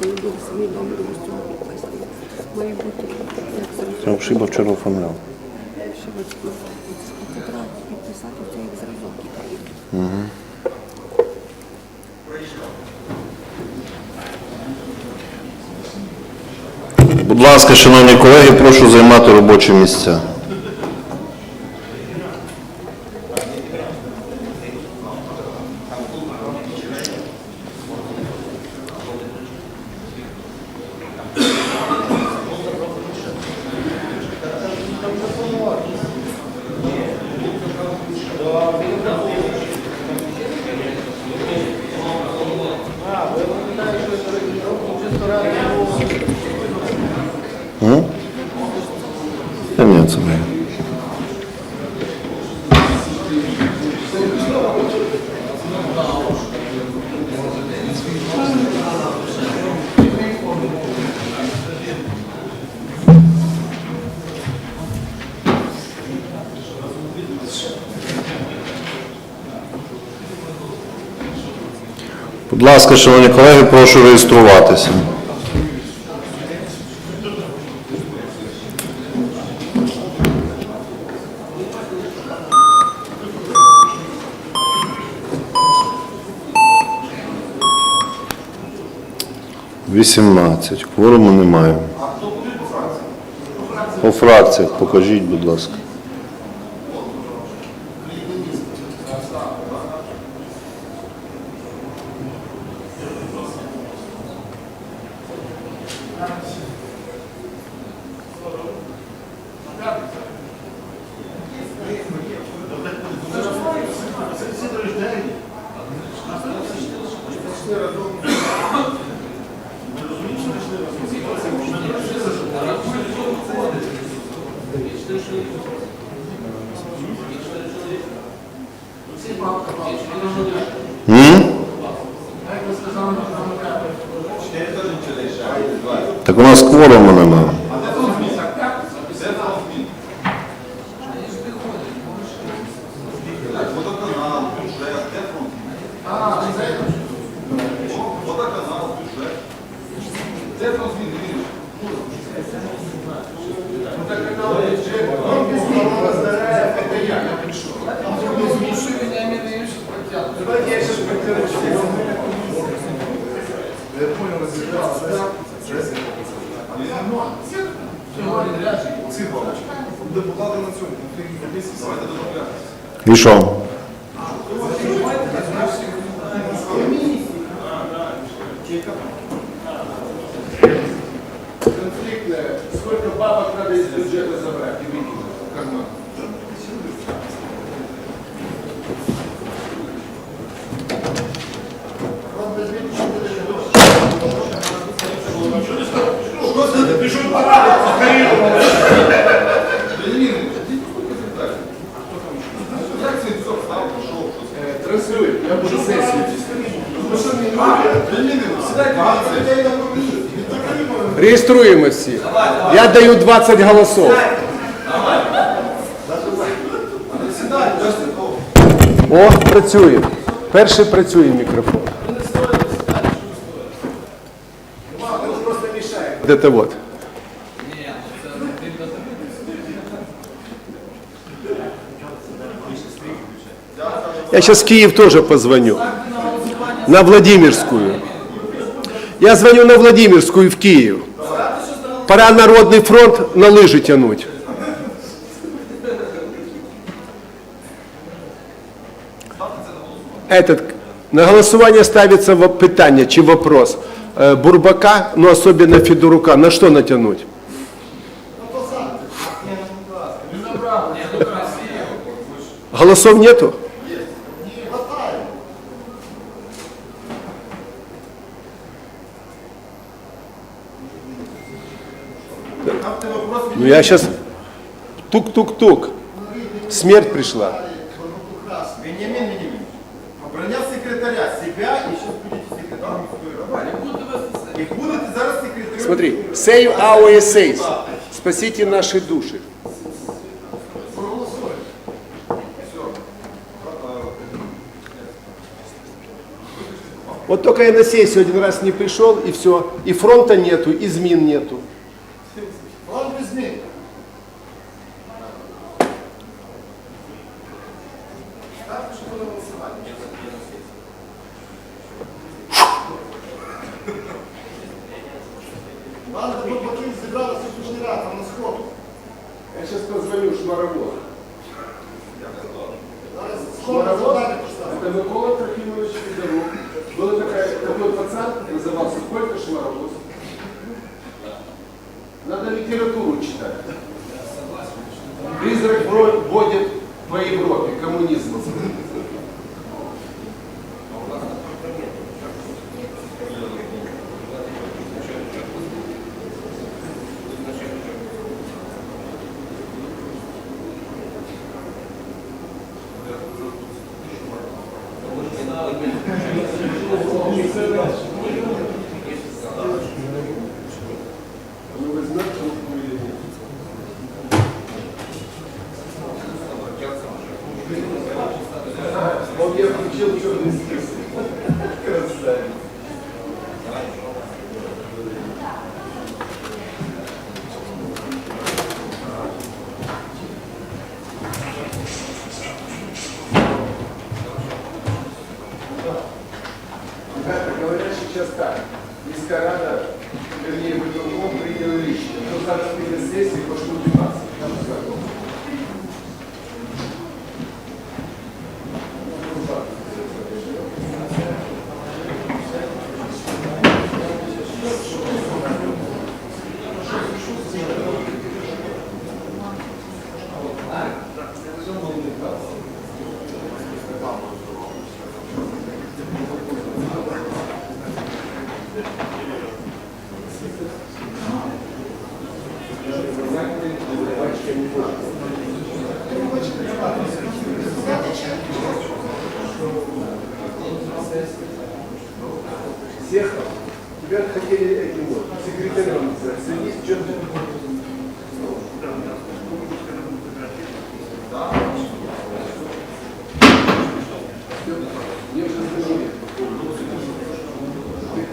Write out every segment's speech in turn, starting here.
стою до свій номер ось цього підписаний. Має бути як Це зразок. Шиба вчора оформляв. Шевицьку. Це треба підписати це як зразок. Будь ласка, шановні колеги, прошу займати робочі місця. Та ласка, шановні колеги, прошу реєструватися. Вісімнадцять. Кворуму немає. По фракціях покажіть, будь ласка. Так у нас кворуму немає. Депутати І що? Реєструємо всі. Я даю 20 голосів. О, працює. Перший працює мікрофон. Де-то вот. Я сейчас в Киев тоже позвоню. На Владимирскую. Я звоню на Владимирскую в Киев Пора Народный фронт на лыжи тянуть. Этот, на голосование ставится во- питание, чи вопрос. Э, Бурбака, ну особенно Федорука, на что натянуть? Голосов нету? я сейчас... Тук-тук-тук. Смерть пришла. Вениамин секретаря, себя и сейчас будете секретарем И будете. Смотри, save our essays. Спасите наши души. Вот только я на сессию один раз не пришел, и все. И фронта нету, и змин нету. These are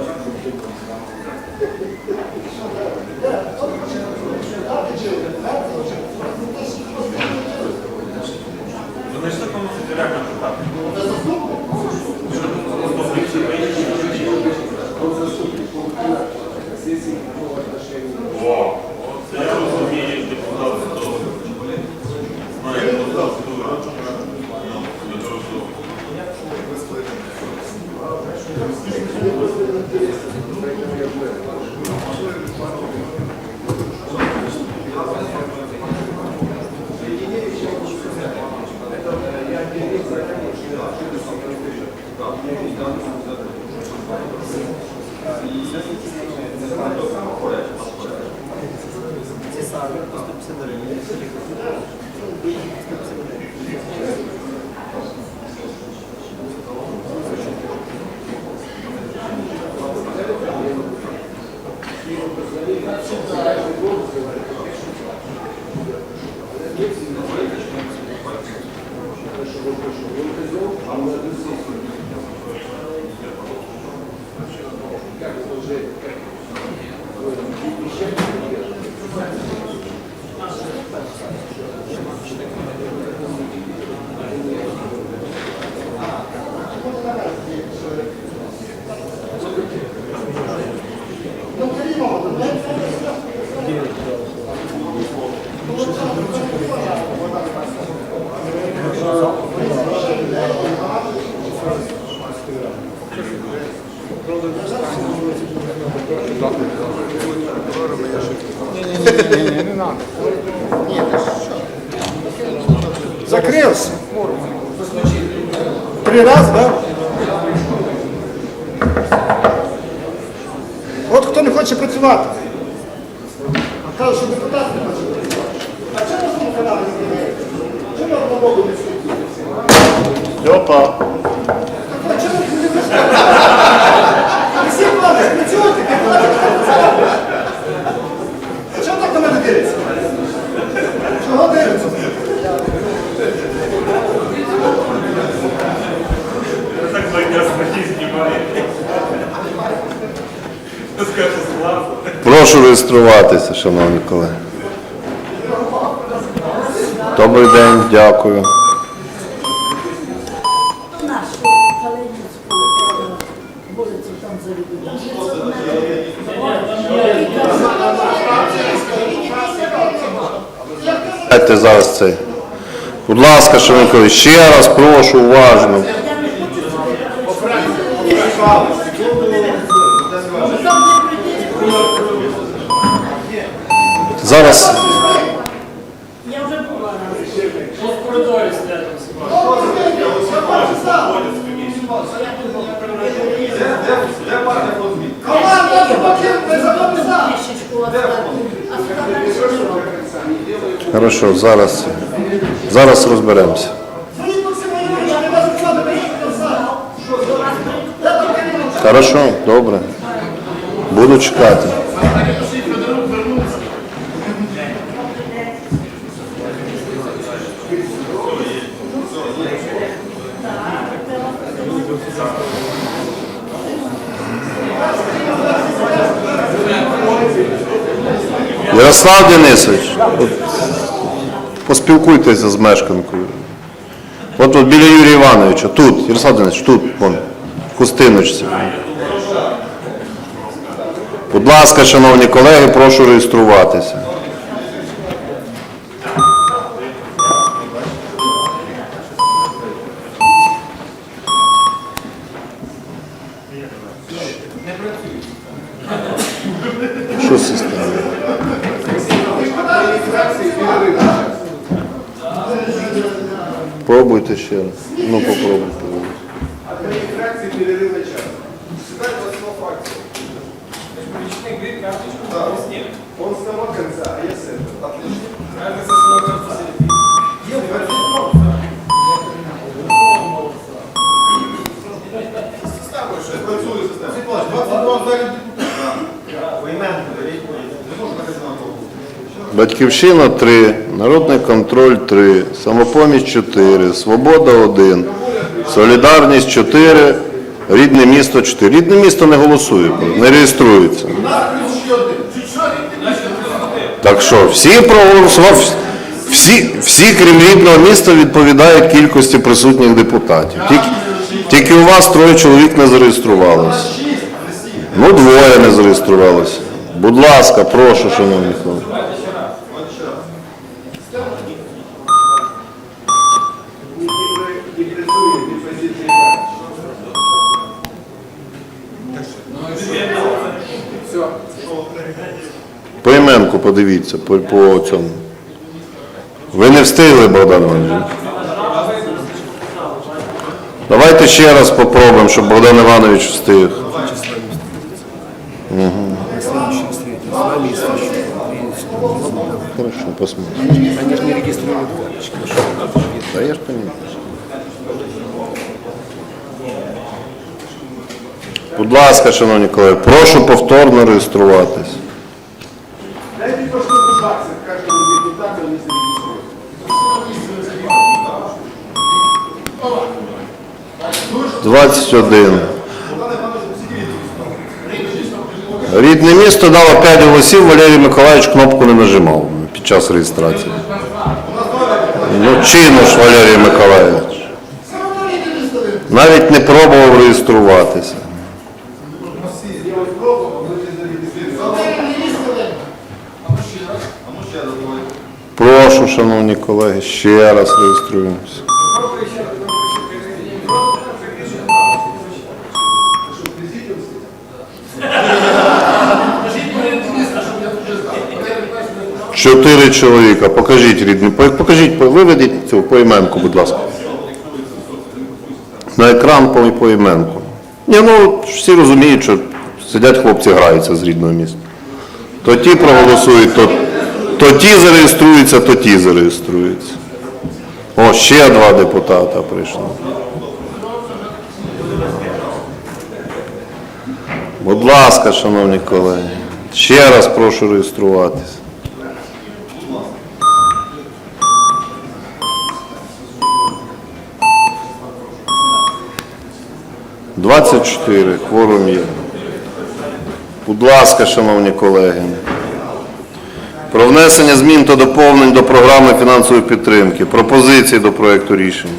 Спасибо. Ні, не треба. Закрылся. Три раз, да? От хто не хоче працювати. А каже, що депутат не хоче працювати. А чому на цьому каналі не змінюється? Чому на одному не світиться? Прошу реєструватися, шановні колеги. Добрий день, дякую. Зараз це. Будь ласка, шановні колеги, ще раз прошу уважно. Зараз Я вже була. Команда, не забудьте за. Трішечку оставлю. А сюди далі що робити? хорошо, зараз. Зараз розберемося. Хорошо, добре. Буду чекати. Ярослав Денисович, от поспілкуйтеся з мешканкою. От тут біля Юрія Івановича, тут, Ярослав Денисович, тут, вон, в хустиночці. Будь ласка, шановні колеги, прошу реєструватися. Пробуйте ще раз. Ну, попробуйте. Батьківщина 3, Народний контроль 3, Самопоміч 4, Свобода 1, Солідарність 4, Рідне місто 4. Рідне місто не голосує, не реєструється. Так що, всі проголосував, всі, всі, крім рідного міста, відповідають кількості присутніх депутатів. Тільки, тільки у вас троє чоловік не зареєструвалося. Ну, двоє не зареєструвалося. Будь ласка, прошу, шановні колеги. І працює. Поіменку подивіться по, по цьому. Ви не встигли, Богдан Іванович? Давайте ще раз попробуємо, щоб Богдан Іванович встиг. Хорошо, посмотрим. Они же не регистрируют карточки. Да я ж понимаю. Будь ласка, шановні колеги, прошу повторно реєструватись. Дайте по 100 баксов каждому депутату, они зарегистрируют. 21. Рідне місто дало 5 голосів, Валерій Миколаївич кнопку не нажимав під час реєстрації. Ну, чину ж, Валерій Миколаївич. Навіть не пробував реєструватися. Прошу, шановні колеги, ще раз реєструємося. Чотири чоловіка. Покажіть рідний. Покажіть, виведіть цю поіменку, будь ласка. На екран по поіменку. Ні, ну всі розуміють, що сидять хлопці, граються з рідного міста. То ті проголосують, то, то ті зареєструються, то ті зареєструються. О, ще два депутата прийшли. Будь ласка, шановні колеги, ще раз прошу реєструватися. Двадцять чотири, кворум є. Будь ласка, шановні колеги. Про внесення змін та доповнень до програми фінансової підтримки. Пропозиції до проекту рішення.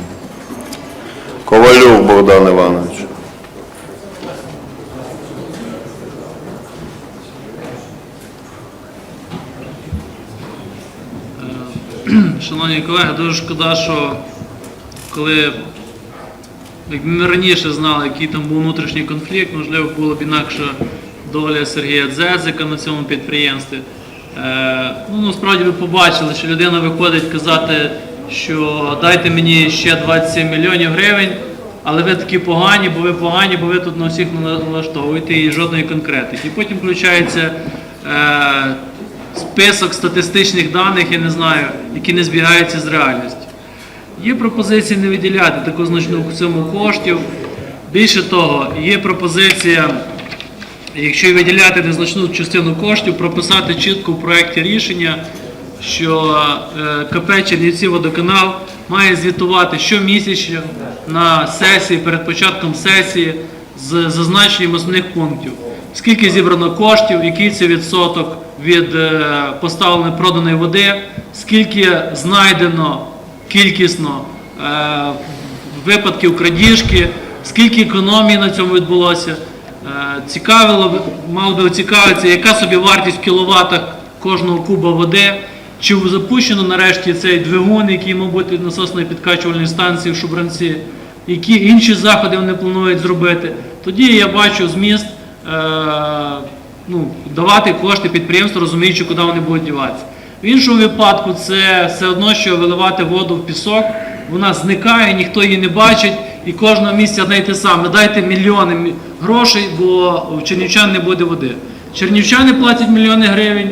Ковалюк Богдан Іванович. Шановні колеги, дуже шкода, що коли як ми раніше знали, який там був внутрішній конфлікт, можливо, була б інакша доля Сергія Дзезика на цьому підприємстві. Е, ну, насправді ви побачили, що людина виходить казати, що дайте мені ще 27 мільйонів гривень, але ви такі погані, бо ви погані, бо ви тут на всіх налаштовуєте і жодної конкретики. І потім включається е, список статистичних даних, я не знаю, які не збігаються з реальністю. Є пропозиція не виділяти таку значну суму коштів. Більше того, є пропозиція, якщо виділяти незначну частину коштів, прописати чітко в проєкті рішення, що е, КП Чернівці водоканал має звітувати щомісячно на сесії перед початком сесії з зазначенням основних пунктів. Скільки зібрано коштів, який це відсоток від е, поставленої проданої води, скільки знайдено кількісно е, випадків крадіжки, скільки економії на цьому відбулося. Е, Цікавило мало би цікавитися, яка собі вартість в кіловатах кожного куба води, чи запущено нарешті цей двигун, який, мабуть, насосної підкачувальної станції в Шубранці, які інші заходи вони планують зробити. Тоді я бачу зміст е, ну, давати кошти підприємству, розуміючи, куди вони будуть діватися. В іншому випадку це все одно, що виливати воду в пісок, вона зникає, ніхто її не бачить, і кожного й те саме. Дайте мільйони грошей, бо в чернівчан не буде води. Чернівчани платять мільйони гривень,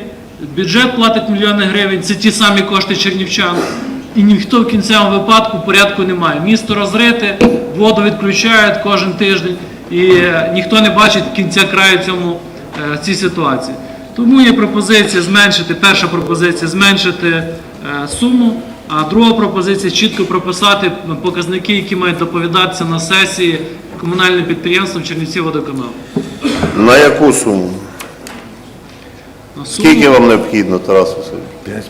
бюджет платить мільйони гривень, це ті самі кошти чернівчан. І ніхто в кінцевому випадку порядку немає. Місто розрите, воду відключають кожен тиждень, і е, ніхто не бачить кінця краю цьому е, цій ситуації. Тому є пропозиція зменшити, перша пропозиція зменшити е, суму, а друга пропозиція чітко прописати показники, які мають доповідатися на сесії комунальним підприємством Чернівці водоканал. На яку суму? На суму Скільки вам необхідно, Тарас Васильович? П'ять.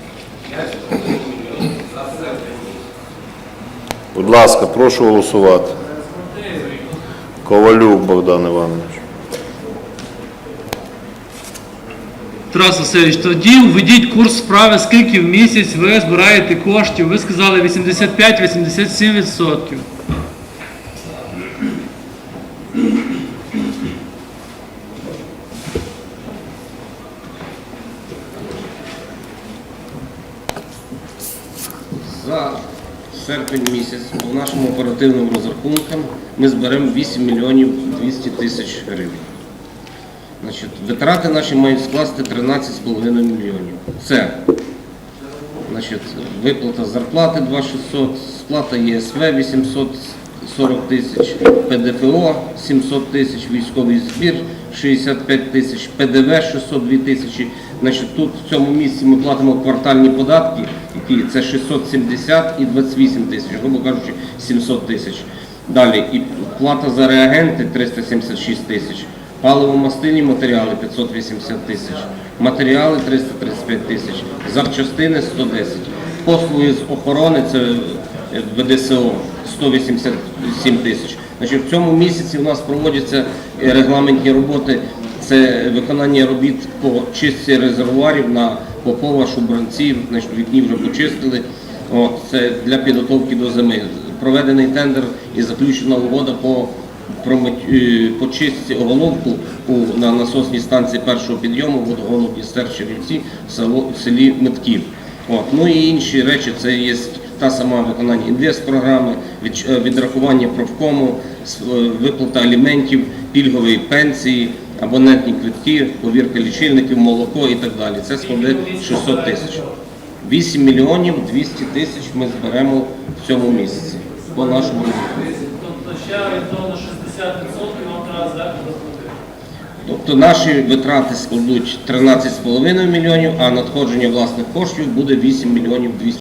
Будь ласка, прошу голосувати. Ковалюк Богдан Іванович. Тарас Васильович, тоді введіть курс справи, скільки в місяць ви збираєте коштів. Ви сказали 85-87%. За серпень місяць по нашим оперативним розрахункам ми зберемо 8 мільйонів 200 тисяч гривень. Значить, витрати наші мають скласти 13,5 мільйонів. Це значить, виплата зарплати 2600, сплата ЄСВ 840 тисяч, ПДФО 700 тисяч, військовий збір 65 тисяч, ПДВ 602 тисячі. Значить, тут в цьому місці ми платимо квартальні податки, які це 670 і 28 тисяч, грубо кажучи, 700 тисяч. Далі і плата за реагенти 376 тисяч, паливо-мастильні матеріали 580 тисяч, матеріали 335 тисяч, запчастини 110, послуги з охорони це е, ВДСО 187 тисяч. Значить, в цьому місяці у нас проводяться е, регламентні роботи. Це виконання робіт по чистці резервуарів на Попова, Шубранців, значить, вікні вже почистили. От, це для підготовки до зими. Проведений тендер і заключена угода по, по чистці на насосній станції першого підйому водогону Дністер Черівці в, селі Метків. Ну і інші речі, це є та сама виконання інвестпрограми, від, е, відрахування профкому, е, виплата аліментів, пільгової пенсії, абонентні квитки, повірка лічильників, молоко і так далі. Це складе 600 тисяч. 8 мільйонів 200 тисяч ми зберемо в цьому місяці по нашому розрахунку. Тобто ще орієнтовно 60% треба здати Тобто наші витрати складуть 13,5 мільйонів, а надходження власних коштів буде 8 мільйонів 200